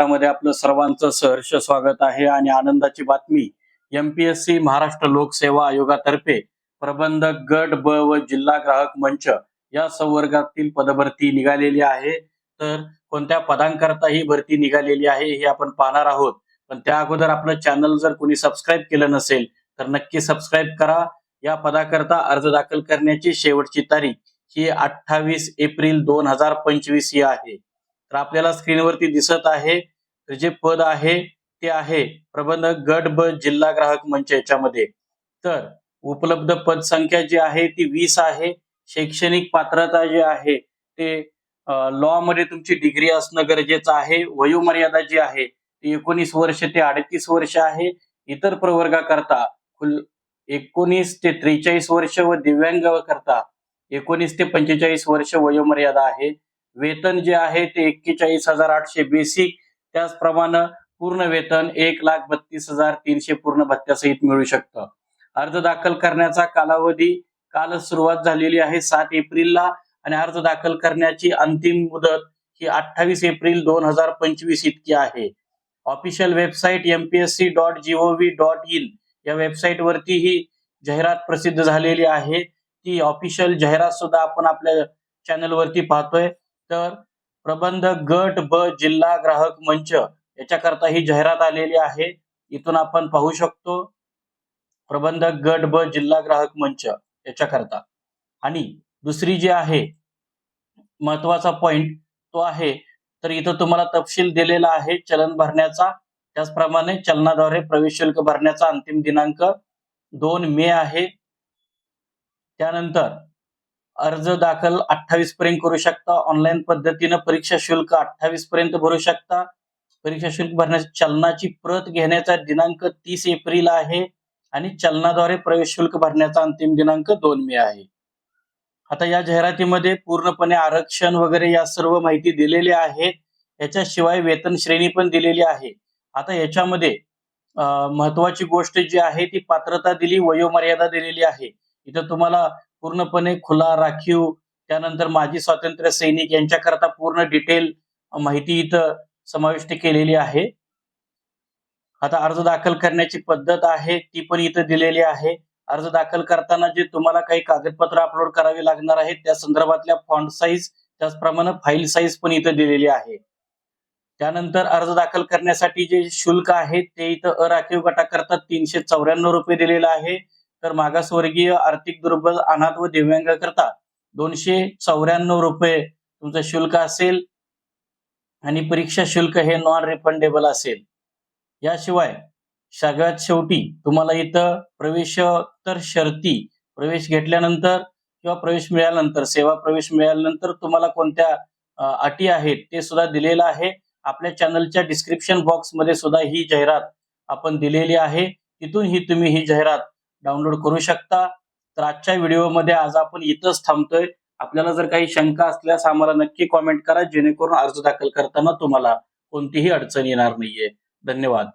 मराठामध्ये आपलं सर्वांचं सहर्ष स्वागत आहे आणि आनंदाची बातमी. एमपीएससी महाराष्ट्र लोकसेवा आयोगातर्फे प्रबंधक गट ब व जिल्हा ग्राहक मंच या संवर्गातील पदभरती निघालेली आहे. तर कोणत्या पदांकरता ही भरती निघालेली आहे हे आपण पाहणार आहोत. पण त्या अगोदर आपलं चॅनल जर कोणी सबस्क्राईब केलं नसेल तर नक्की सबस्क्राईब करा. या पदाकरता अर्ज दाखल करण्याची शेवटची तारीख ही अठ्ठावीस एप्रिल दोन हजार पंचवीस ही आहे. तर आपल्याला स्क्रीनवरती दिसत आहे जे पद आहे ते आहे प्रबंधक गट ब जिल्हा ग्राहक मंच याच्यामध्ये. तर उपलब्ध पदसंख्या जी आहे ती वीस आहे. शैक्षणिक पात्रता जी आहे ते लॉ मध्ये तुमची डिग्री असणं गरजेचं आहे. वयोमर्यादा जी आहे ती एकोणीस वर्ष ते अडतीस वर्ष आहे. इतर प्रवर्गाकरता फुल एकोणीस ते त्रेचाळीस वर्ष व दिव्यांग करता एकोणीस ते पंचेचाळीस वर्ष वयोमर्यादा आहे. वेतन जे आहे ते एक्केचाळीस हजार आठशे बेसिक त्याचप्रमाणे पूर्ण वेतन एक लाख बत्तीस हजार तीनशे पूर्ण भत्त्यासहित मिळू शकतं. अर्ज दाखल करण्याचा कालावधी काल सुरुवात झालेली आहे सात एप्रिलला. आणि अर्ज दाखल करण्याची अंतिम मुदत ही अठ्ठावीस एप्रिल दोन हजार पंचवीस इतकी आहे. Official website MPSC dot G O V dot in या वेबसाईट वरती ही जाहिरात प्रसिद्ध झालेली आहे. ती ऑफिशियल जाहिरात सुद्धा आपण आपल्या चॅनल वरती पाहतोय. तर प्रबंधक गट ब जिल्हा ग्राहक मंच याच्याकरता ही जाहिरात आलेली आहे. इथून आपण पाहू शकतो. प्रबंधक गट ब जिल्हा ग्राहक मंच याच्याकरता. आणि दुसरी जी आहे महत्त्वाचा पॉइंट तो आहे. तर इथं तुम्हाला तपशील दिलेला आहे चलन भरण्याचा. त्याचप्रमाणे चलनाद्वारे प्रवेश शुल्क भरण्याचा अंतिम दिनांक दोन मे आहे. त्यानंतर अर्ज दाखल अठ्ठावीस पर्यंत करू शकता. ऑनलाईन पद्धतीनं परीक्षा शुल्क अठ्ठावीस पर्यंत भरू शकता. परीक्षा शुल्क भरण्याची चलनाची प्रत घेण्याचा दिनांक तीस एप्रिल आहे आणि चलनाद्वारे प्रवेश शुल्क भरण्याचा अंतिम दिनांक दोन मे आहे. आता या जाहिरातीमध्ये पूर्णपणे आरक्षण वगैरे या सर्व माहिती दिलेली आहे. याच्याशिवाय वेतन श्रेणी पण दिलेली आहे. आता याच्यामध्ये महत्वाची गोष्ट जी आहे ती पात्रता दिली वयोमर्यादा दिलेली आहे. इथं तुम्हाला पूर्णपणे खुला राखीव. त्यानंतर माजी स्वातंत्र्य सैनिक यांच्याकरता पूर्ण डिटेल माहिती इथं समाविष्ट केलेली आहे. आता अर्ज दाखल करण्याची पद्धत आहे ती पण इथं दिलेली आहे. अर्ज दाखल करताना जे तुम्हाला काही कागदपत्र अपलोड करावी लागणार आहेत त्या संदर्भातल्या फॉन्ट साईज त्याचप्रमाणे फाईल साईज पण इथं दिलेली आहे. त्यानंतर अर्ज दाखल करण्यासाठी जे शुल्क आहे ते इथं अराखीव गटाकरता तीनशे चौऱ्याण्णव रुपये दिलेलं आहे. तर मागासवर्गीय आर्थिक दुर्बल अनाथ व दिव्यांगाकरता दोनशे चौऱ्याण्णव रुपये तुमचं शुल्क असेल आणि परीक्षा शुल्क हे नॉन रिफंडेबल असेल. याशिवाय सगळ्यात शेवटी तुम्हाला इथं प्रवेश तर शर्ती प्रवेश घेतल्यानंतर किंवा प्रवेश मिळाल्यानंतर सेवा प्रवेश मिळाल्यानंतर तुम्हाला कोणत्या अटी आहेत ते सुद्धा दिलेलं आहे. आपल्या चॅनलच्या डिस्क्रिप्शन बॉक्समध्ये सुद्धा ही जाहिरात आपण दिलेली आहे. तिथून ही तुम्ही ही जाहिरात डाउनलोड करू शकता. तर आजच्या व्हिडिओमध्ये आज आपण इथंच थांबतोय. आपल्याला जर काही शंका असल्यास आम्हाला नक्की कॉमेंट करा जेणेकरून अर्ज दाखल करताना तुम्हाला कोणतीही अडचण येणार नाहीये. धन्यवाद.